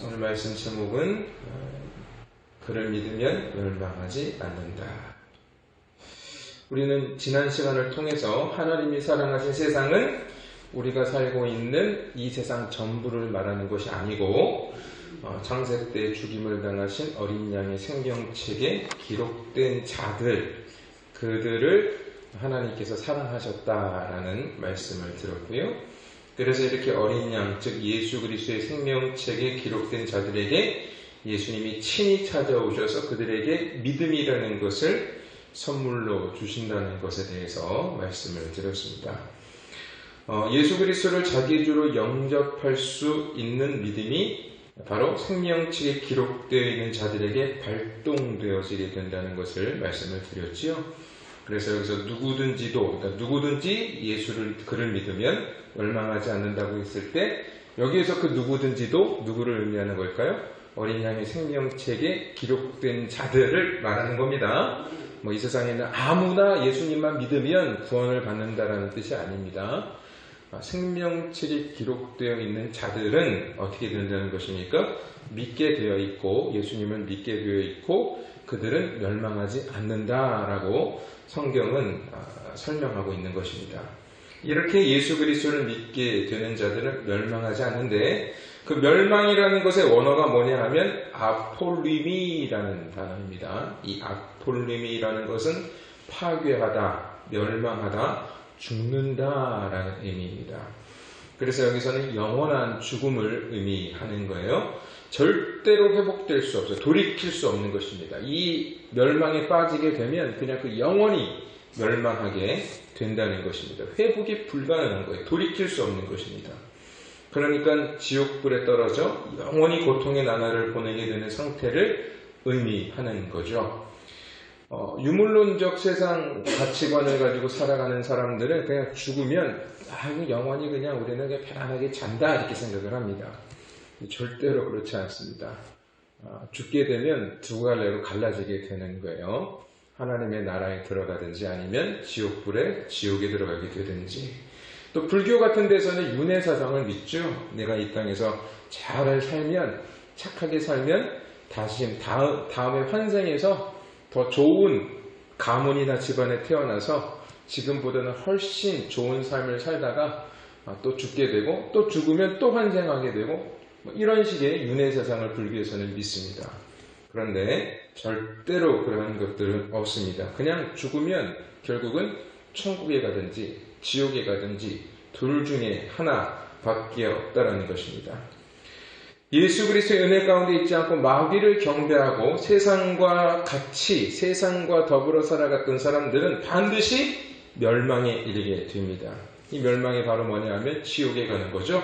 오늘 말씀 제목은 어, 그를 믿으면 멸망하지 않는다. 우리는 지난 시간을 통해서 하나님이 사랑하신 세상은 우리가 살고 있는 이 세상 전부를 말하는 것이 아니고 어, 창세 때 죽임을 당하신 어린 양의 생명책에 기록된 자들 그들을 하나님께서 사랑하셨다라는 말씀을 들었고요. 그래서 이렇게 어린 양, 즉 예수 그리스도의 생명책에 기록된 자들에게 예수님이 친히 찾아오셔서 그들에게 믿음이라는 것을 선물로 주신다는 것에 대해서 말씀을 드렸습니다. 어, 예수 그리스도를 자기 주로 영접할 수 있는 믿음이 바로 생명책에 기록되어 있는 자들에게 발동되어지게 된다는 것을 말씀을 드렸지요. 그래서 여기서 누구든지도, 그러니까 누구든지 예수를, 그를 믿으면 멸망하지 않는다고 했을 때, 여기에서 그 누구든지도 누구를 의미하는 걸까요? 어린 양의 생명책에 기록된 자들을 말하는 겁니다. 뭐 이 세상에는 아무나 예수님만 믿으면 구원을 받는다라는 뜻이 아닙니다. 아, 생명책에 기록되어 있는 자들은 어떻게 된다는 것입니까? 믿게 되어 있고 예수님을 믿게 되어 있고 그들은 멸망하지 않는다라고 성경은 아, 설명하고 있는 것입니다. 이렇게 예수 그리스도를 믿게 되는 자들은 멸망하지 않는데 그 멸망이라는 것의 원어가 뭐냐 하면 아폴리미라는 단어입니다. 이 아폴리미라는 것은 파괴하다, 멸망하다, 죽는다라는 의미입니다. 그래서 여기서는 영원한 죽음을 의미하는 거예요. 절대로 회복될 수 없어요. 돌이킬 수 없는 것입니다. 이 멸망에 빠지게 되면 그냥 그 영원히 멸망하게 된다는 것입니다. 회복이 불가능한 거예요. 돌이킬 수 없는 것입니다. 그러니까 지옥불에 떨어져 영원히 고통의 나날을 보내게 되는 상태를 의미하는 거죠. 어, 유물론적 세상 가치관을 가지고 살아가는 사람들은 그냥 죽으면 아, 영원히 그냥 우리는 그냥 편안하게 잔다 이렇게 생각을 합니다. 절대로 그렇지 않습니다. 아, 죽게 되면 두 갈래로 갈라지게 되는 거예요. 하나님의 나라에 들어가든지 아니면 지옥불에 지옥에 들어가게 되든지 또 불교 같은 데서는 윤회 사상을 믿죠. 내가 이 땅에서 잘 살면 착하게 살면 다시 다음, 다음에 환생해서 더 좋은 가문이나 집안에 태어나서 지금보다는 훨씬 좋은 삶을 살다가 또 죽게 되고 또 죽으면 또 환생하게 되고 뭐 이런 식의 윤회 세상을 불교에서는 믿습니다. 그런데 절대로 그런 것들은 없습니다. 그냥 죽으면 결국은 천국에 가든지 지옥에 가든지 둘 중에 하나밖에 없다라는 것입니다. 예수 그리스도의 은혜 가운데 있지 않고 마귀를 경배하고 세상과 같이 세상과 더불어 살아갔던 사람들은 반드시 멸망에 이르게 됩니다. 이 멸망이 바로 뭐냐 하면 지옥에 가는 거죠.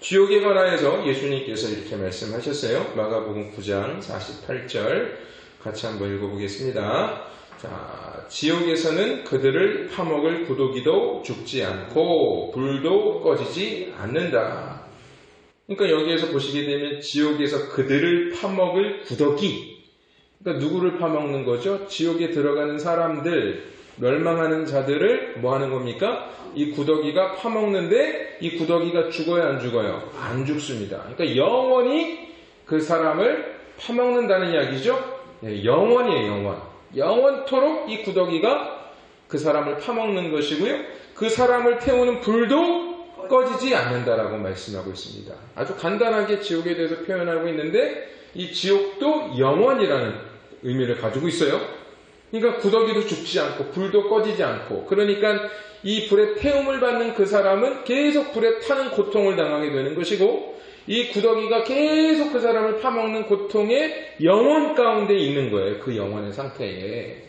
지옥에 관하여서 예수님께서 이렇게 말씀하셨어요. 마가복음 9장 48절 같이 한번 읽어보겠습니다. 자, 지옥에서는 그들을 파먹을 구더기도 죽지 않고 불도 꺼지지 않는다. 그러니까 여기에서 보시게 되면 지옥에서 그들을 파먹을 구더기. 그러니까 누구를 파먹는 거죠? 지옥에 들어가는 사람들, 멸망하는 자들을 뭐 하는 겁니까? 이 구더기가 파먹는데 이 구더기가 죽어요, 안 죽어요? 안 죽습니다. 그러니까 영원히 그 사람을 파먹는다는 이야기죠? 네, 영원이에요, 영원. 영원토록 이 구더기가 그 사람을 파먹는 것이고요. 그 사람을 태우는 불도 꺼지지 않는다라고 말씀하고 있습니다. 아주 간단하게 지옥에 대해서 표현하고 있는데 이 지옥도 영원이라는 의미를 가지고 있어요. 그러니까 구더기도 죽지 않고 불도 꺼지지 않고 그러니까 이 불에 태움을 받는 그 사람은 계속 불에 타는 고통을 당하게 되는 것이고 이 구더기가 계속 그 사람을 파먹는 고통의 영원 가운데 있는 거예요. 그 영원의 상태에.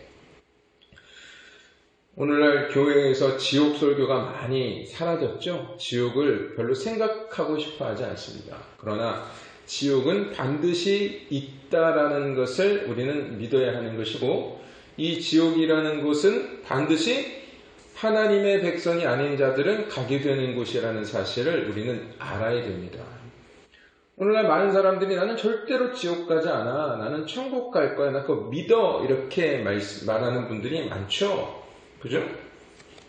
오늘날 교회에서 지옥 설교가 많이 사라졌죠. 지옥을 별로 생각하고 싶어 하지 않습니다. 그러나 지옥은 반드시 있다라는 것을 우리는 믿어야 하는 것이고 이 지옥이라는 곳은 반드시 하나님의 백성이 아닌 자들은 가게 되는 곳이라는 사실을 우리는 알아야 됩니다. 오늘날 많은 사람들이 나는 절대로 지옥 가지 않아. 나는 천국 갈 거야. 나 그거 믿어. 이렇게 말, 말하는 분들이 많죠. 그죠?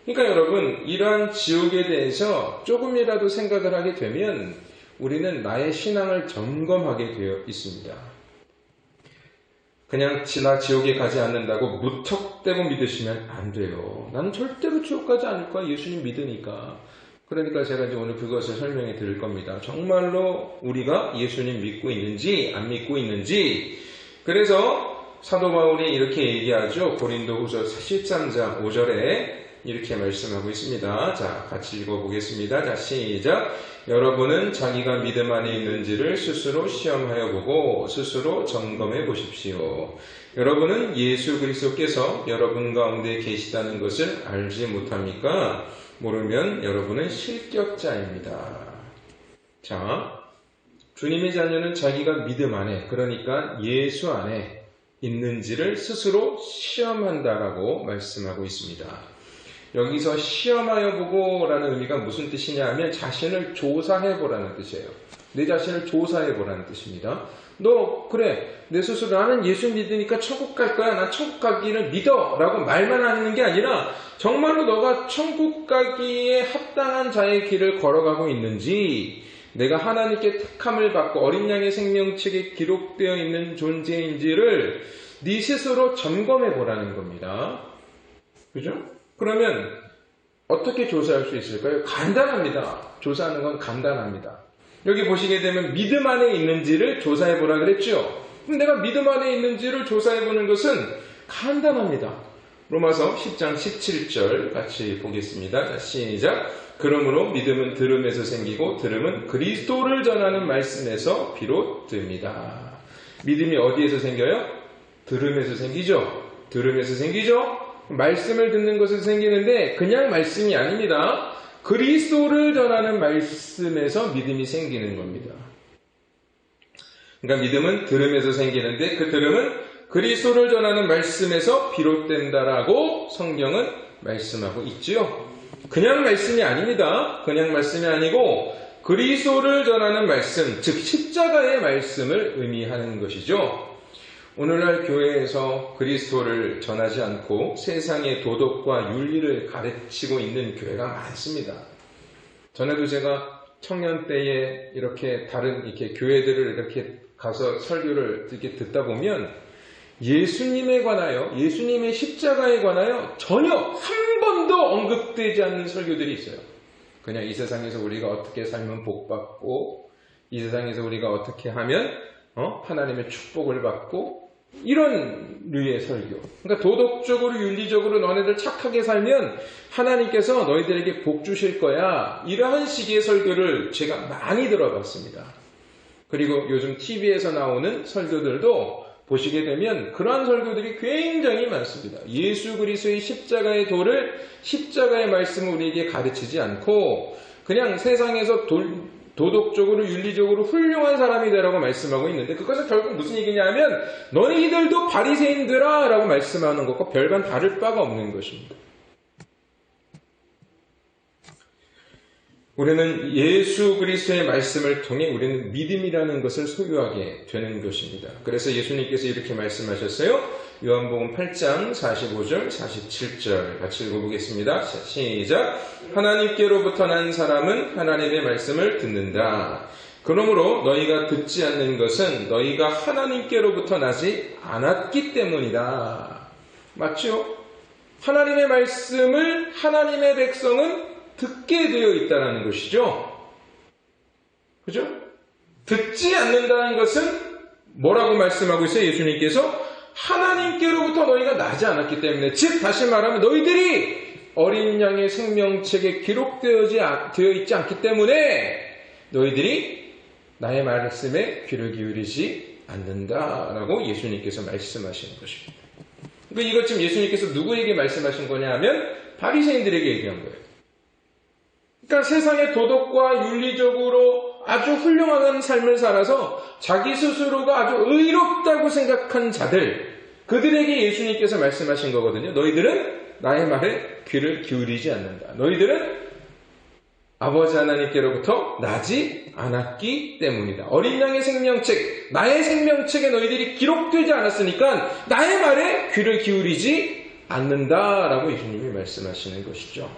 그러니까 여러분, 이러한 지옥에 대해서 조금이라도 생각을 하게 되면 우리는 나의 신앙을 점검하게 되어 있습니다. 그냥 지나 지옥에 가지 않는다고 무턱대고 믿으시면 안 돼요. 나는 절대로 지옥 가지 않을 거야. 예수님 믿으니까. 그러니까 제가 이제 오늘 그것을 설명해 드릴 겁니다. 정말로 우리가 예수님 믿고 있는지 안 믿고 있는지. 그래서 사도 바울이 이렇게 얘기하죠. 고린도 후서 13장 5절에 이렇게 말씀하고 있습니다. 자, 같이 읽어 보겠습니다. 자, 시작. 여러분은 자기가 믿음 안에 있는지를 스스로 시험하여 보고 스스로 점검해 보십시오. 여러분은 예수 그리스도께서 여러분 가운데 계시다는 것을 알지 못합니까? 모르면 여러분은 실격자입니다. 자, 주님의 자녀는 자기가 믿음 안에, 그러니까 예수 안에 있는지를 스스로 시험한다라고 말씀하고 있습니다. 여기서 시험하여 보고라는 의미가 무슨 뜻이냐 하면 자신을 조사해 보라는 뜻이에요. 내 자신을 조사해 보라는 뜻입니다. 너 그래 내 스스로 나는 예수 믿으니까 천국 갈 거야 난 천국 가기를 믿어 라고 말만 하는 게 아니라 정말로 너가 천국 가기에 합당한 자의 길을 걸어가고 있는지 내가 하나님께 택함을 받고 어린 양의 생명책에 기록되어 있는 존재인지를 네 스스로 점검해 보라는 겁니다. 그죠? 그러면 어떻게 조사할 수 있을까요? 간단합니다. 조사하는 건 간단합니다. 여기 보시게 되면 믿음 안에 있는지를 조사해 보라 그랬죠? 그럼 내가 믿음 안에 있는지를 조사해 보는 것은 간단합니다. 로마서 10장 17절 같이 보겠습니다. 자, 시작. 그러므로 믿음은 들음에서 생기고 들음은 그리스도를 전하는 말씀에서 비롯됩니다. 믿음이 어디에서 생겨요? 들음에서 생기죠. 들음에서 생기죠. 말씀을 듣는 것에서 생기는데 그냥 말씀이 아닙니다. 그리스도를 전하는 말씀에서 믿음이 생기는 겁니다. 그러니까 믿음은 들음에서 생기는데 그 들음은 그리스도를 전하는 말씀에서 비롯된다라고 성경은 말씀하고 있지요. 그냥 말씀이 아닙니다. 그냥 말씀이 아니고 그리스도를 전하는 말씀, 즉 십자가의 말씀을 의미하는 것이죠. 오늘날 교회에서 그리스도를 전하지 않고 세상의 도덕과 윤리를 가르치고 있는 교회가 많습니다. 전에도 제가 청년 때에 이렇게 다른 이렇게 교회들을 이렇게 가서 설교를 이렇게 듣다 보면 예수님에 관하여 예수님의 십자가에 관하여 전혀 한 번도 언급되지 않는 설교들이 있어요. 그냥 이 세상에서 우리가 어떻게 살면 복 받고 이 세상에서 우리가 어떻게 하면 어? 하나님의 축복을 받고 이런 류의 설교. 그러니까 도덕적으로 윤리적으로 너네들 착하게 살면 하나님께서 너희들에게 복 주실 거야. 이러한 식의 설교를 제가 많이 들어봤습니다. 그리고 요즘 TV에서 나오는 설교들도 보시게 되면 그러한 설교들이 굉장히 많습니다. 예수 그리스도의 십자가의 도를 십자가의 말씀을 우리에게 가르치지 않고 그냥 세상에서 도, 도덕적으로 윤리적으로 훌륭한 사람이 되라고 말씀하고 있는데 그것은 결국 무슨 얘기냐 하면 너희들도 바리새인들아 라고 말씀하는 것과 별반 다를 바가 없는 것입니다. 우리는 예수 그리스도의 말씀을 통해 우리는 믿음이라는 것을 소유하게 되는 것입니다. 그래서 예수님께서 이렇게 말씀하셨어요. 요한복음 8장 45절, 47절 같이 읽어보겠습니다. 시작. 하나님께로부터 난 사람은 하나님의 말씀을 듣는다. 그러므로 너희가 듣지 않는 것은 너희가 하나님께로부터 나지 않았기 때문이다. 맞죠? 하나님의 말씀을 하나님의 백성은 듣게 되어 있다는 것이죠. 그죠? 듣지 않는다는 것은 뭐라고 말씀하고 있어요? 예수님께서 하나님께로부터 너희가 나지 않았기 때문에 즉 다시 말하면 너희들이 어린 양의 생명책에 기록되어 있지 않기 때문에 너희들이 나의 말씀에 귀를 기울이지 않는다라고 예수님께서 말씀하시는 것입니다. 그러니까 이것 지금 예수님께서 누구에게 말씀하신 거냐 하면 바리새인들에게 얘기한 거예요. 그러니까 세상의 도덕과 윤리적으로 아주 훌륭한 삶을 살아서 자기 스스로가 아주 의롭다고 생각한 자들, 그들에게 예수님께서 말씀하신 거거든요. 너희들은 나의 말에 귀를 기울이지 않는다. 너희들은 아버지 하나님께로부터 나지 않았기 때문이다. 어린 양의 생명책, 나의 생명책에 너희들이 기록되지 않았으니까 나의 말에 귀를 기울이지 않는다라고 예수님이 말씀하시는 것이죠.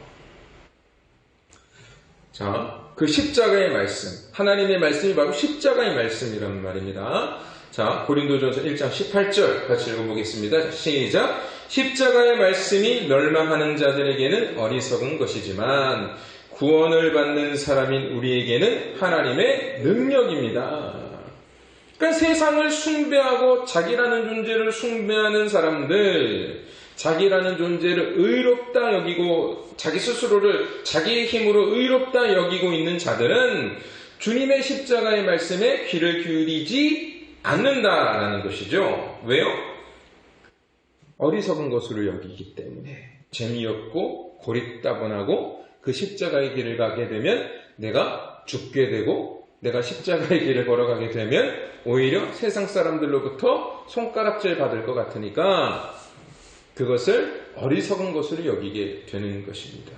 자, 그 십자가의 말씀. 하나님의 말씀이 바로 십자가의 말씀이란 말입니다. 자, 고린도전서 1장 18절 같이 읽어보겠습니다. 시작. 십자가의 말씀이 멸망하는 자들에게는 어리석은 것이지만 구원을 받는 사람인 우리에게는 하나님의 능력입니다. 그러니까 세상을 숭배하고 자기라는 존재를 숭배하는 사람들, 자기라는 존재를 의롭다 여기고 자기 스스로를 자기의 힘으로 의롭다 여기고 있는 자들은 주님의 십자가의 말씀에 귀를 기울이지 않는다라는 것이죠. 왜요? 어리석은 것으로 여기기 때문에 재미없고 고립따분하고 그 십자가의 길을 가게 되면 내가 죽게 되고 내가 십자가의 길을 걸어가게 되면 오히려 세상 사람들로부터 손가락질 받을 것 같으니까 그것을 어리석은 것으로 여기게 되는 것입니다.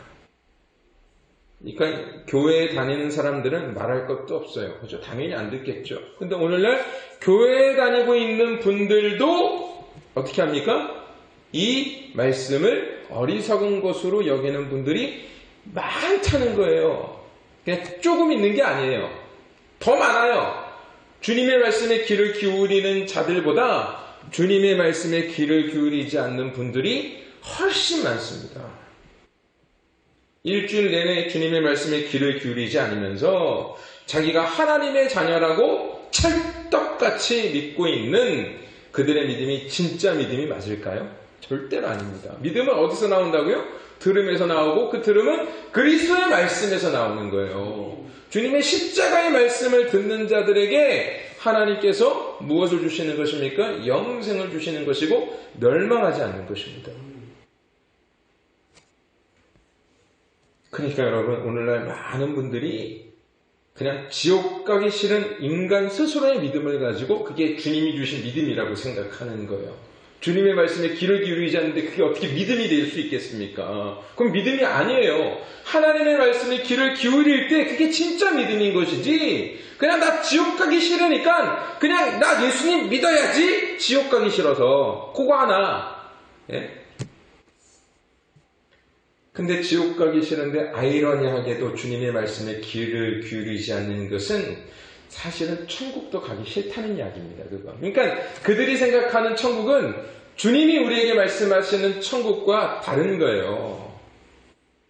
그러니까 교회에 다니는 사람들은 말할 것도 없어요. 그죠? 당연히 안 듣겠죠. 근데 오늘날 교회에 다니고 있는 분들도 어떻게 합니까? 이 말씀을 어리석은 것으로 여기는 분들이 많다는 거예요. 그냥 조금 있는 게 아니에요. 더 많아요. 주님의 말씀에 귀를 기울이는 자들보다 주님의 말씀에 귀를 기울이지 않는 분들이 훨씬 많습니다. 일주일 내내 주님의 말씀에 귀를 기울이지 않으면서 자기가 하나님의 자녀라고 찰떡같이 믿고 있는 그들의 믿음이 진짜 믿음이 맞을까요? 절대로 아닙니다. 믿음은 어디서 나온다고요? 들음에서 나오고 그 들음은 그리스도의 말씀에서 나오는 거예요. 주님의 십자가의 말씀을 듣는 자들에게 하나님께서 무엇을 주시는 것입니까? 영생을 주시는 것이고 멸망하지 않는 것입니다. 그러니까 여러분 오늘날 많은 분들이 그냥 지옥 가기 싫은 인간 스스로의 믿음을 가지고 그게 주님이 주신 믿음이라고 생각하는 거예요. 주님의 말씀에 귀를 기울이지 않는데 그게 어떻게 믿음이 될 수 있겠습니까? 그럼 믿음이 아니에요. 하나님의 말씀에 귀를 기울일 때 그게 진짜 믿음인 것이지. 그냥 나 지옥 가기 싫으니까 그냥 나 예수님 믿어야지 지옥 가기 싫어서 그거 하나. 예? 근데 지옥 가기 싫은데 아이러니하게도 주님의 말씀에 귀를 기울이지 않는 것은 사실은 천국도 가기 싫다는 이야기입니다. 그거. 그러니까 그들이 생각하는 천국은 주님이 우리에게 말씀하시는 천국과 다른 거예요.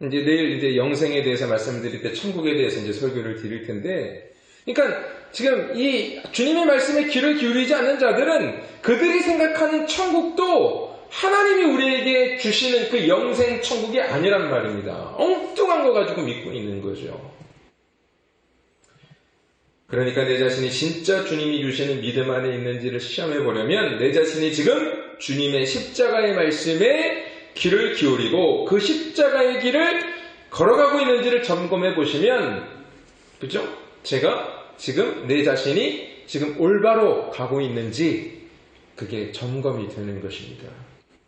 이제 내일 이제 영생에 대해서 말씀드릴 때 천국에 대해서 이제 설교를 드릴 텐데, 그러니까 지금 이 주님의 말씀에 귀를 기울이지 않는 자들은 그들이 생각하는 천국도 하나님이 우리에게 주시는 그 영생 천국이 아니란 말입니다. 엉뚱한 거 가지고 믿고 있는 거죠. 그러니까 내 자신이 진짜 주님이 주시는 믿음 안에 있는지를 시험해 보려면 내 자신이 지금 주님의 십자가의 말씀에 귀를 기울이고 그 십자가의 길을 걸어가고 있는지를 점검해 보시면 그죠? 제가 지금 내 자신이 지금 올바로 가고 있는지 그게 점검이 되는 것입니다.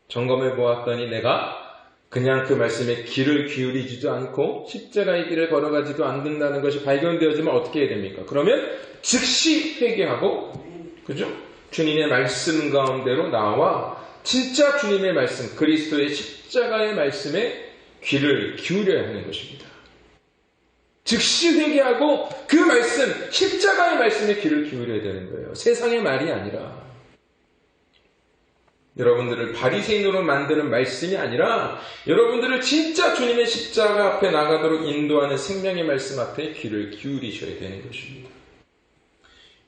점검해 보았더니 내가 그냥 그 말씀에 귀를 기울이지도 않고 십자가의 길을 걸어가지도 않는다는 것이 발견되어지면 어떻게 해야 됩니까? 그러면 즉시 회개하고 그죠? 주님의 말씀 가운데로 나와 진짜 주님의 말씀 그리스도의 십자가의 말씀에 귀를 기울여야 하는 것입니다. 즉시 회개하고 그 말씀 십자가의 말씀에 귀를 기울여야 되는 거예요. 세상의 말이 아니라 여러분들을 바리새인으로 만드는 말씀이 아니라 여러분들을 진짜 주님의 십자가 앞에 나가도록 인도하는 생명의 말씀 앞에 귀를 기울이셔야 되는 것입니다.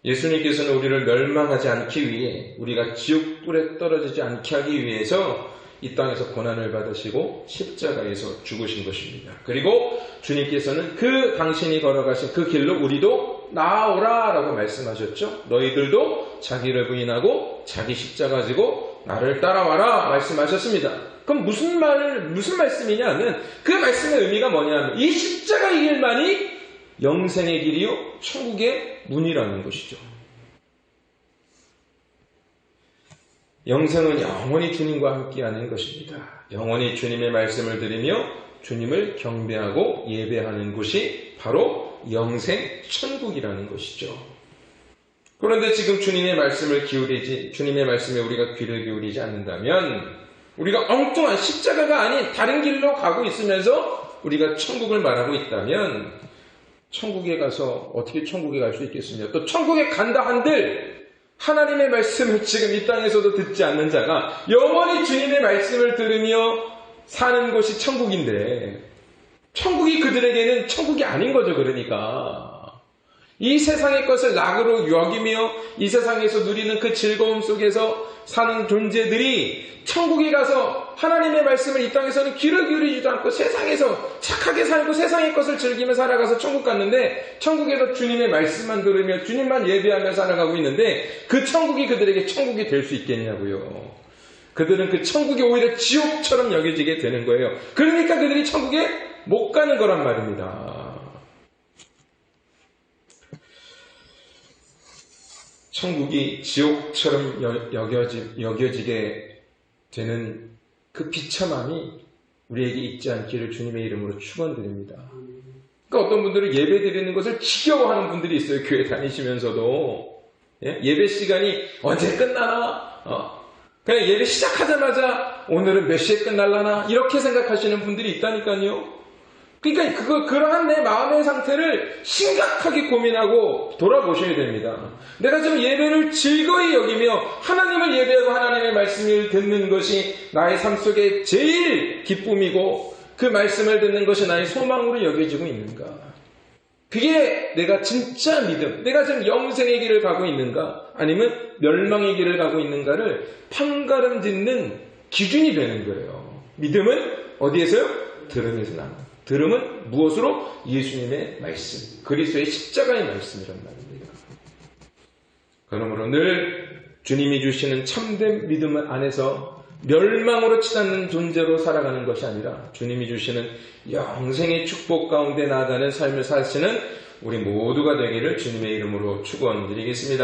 예수님께서는 우리를 멸망하지 않기 위해 우리가 지옥 불에 떨어지지 않게 하기 위해서 이 땅에서 고난을 받으시고 십자가에서 죽으신 것입니다. 그리고 주님께서는 그 당신이 걸어가신 그 길로 우리도 나오라 라고 말씀하셨죠. 너희들도 자기를 부인하고 자기 십자가 지고 나를 따라와라 말씀하셨습니다. 그럼 무슨 말, 무슨 말씀이냐면 그 말씀의 의미가 뭐냐면 이 십자가의 길만이 영생의 길이요, 천국의 문이라는 것이죠. 영생은 영원히 주님과 함께하는 것입니다. 영원히 주님의 말씀을 들으며 주님을 경배하고 예배하는 곳이 바로 영생 천국이라는 것이죠. 그런데 지금 주님의 말씀을 기울이지, 주님의 말씀에 우리가 귀를 기울이지 않는다면, 우리가 엉뚱한 십자가가 아닌 다른 길로 가고 있으면서 우리가 천국을 말하고 있다면, 천국에 가서 어떻게 천국에 갈 수 있겠습니까? 또 천국에 간다 한들 하나님의 말씀을 지금 이 땅에서도 듣지 않는 자가 영원히 주님의 말씀을 들으며 사는 곳이 천국인데 천국이 그들에게는 천국이 아닌 거죠. 그러니까 이 세상의 것을 낙으로 여기며 이 세상에서 누리는 그 즐거움 속에서 사는 존재들이 천국에 가서 하나님의 말씀을 이 땅에서는 귀를 기울이지도 않고 세상에서 착하게 살고 세상의 것을 즐기며 살아가서 천국 갔는데 천국에서 주님의 말씀만 들으며 주님만 예배하며 살아가고 있는데 그 천국이 그들에게 천국이 될 수 있겠냐고요. 그들은 그 천국이 오히려 지옥처럼 여겨지게 되는 거예요. 그러니까 그들이 천국에 못 가는 거란 말입니다. 천국이 지옥처럼 여, 여겨지, 여겨지게 되는 그 비참함이 우리에게 있지 않기를 주님의 이름으로 축원드립니다. 그러니까 어떤 분들은 예배 드리는 것을 지겨워하는 분들이 있어요. 교회 다니시면서도 예? 예배 시간이 언제 끝나나? 어. 그냥 예배 시작하자마자 오늘은 몇 시에 끝날라나 이렇게 생각하시는 분들이 있다니까요. 그러니까 그거 그러한 내 마음의 상태를 심각하게 고민하고 돌아보셔야 됩니다. 내가 지금 예배를 즐거이 여기며 하나님을 예배하고 하나님의 말씀을 듣는 것이 나의 삶 속에 제일 기쁨이고 그 말씀을 듣는 것이 나의 소망으로 여겨지고 있는가? 그게 내가 진짜 믿음, 내가 지금 영생의 길을 가고 있는가? 아니면 멸망의 길을 가고 있는가를 판가름 짓는 기준이 되는 거예요. 믿음은 어디에서요? 들음에서 납니다. 들음은 무엇으로? 예수님의 말씀, 그리스도의 십자가의 말씀이란 말입니다. 그러므로 늘 주님이 주시는 참된 믿음 안에서 멸망으로 치닫는 존재로 살아가는 것이 아니라 주님이 주시는 영생의 축복 가운데 나아가는 삶을 사시는 우리 모두가 되기를 주님의 이름으로 축원드리겠습니다.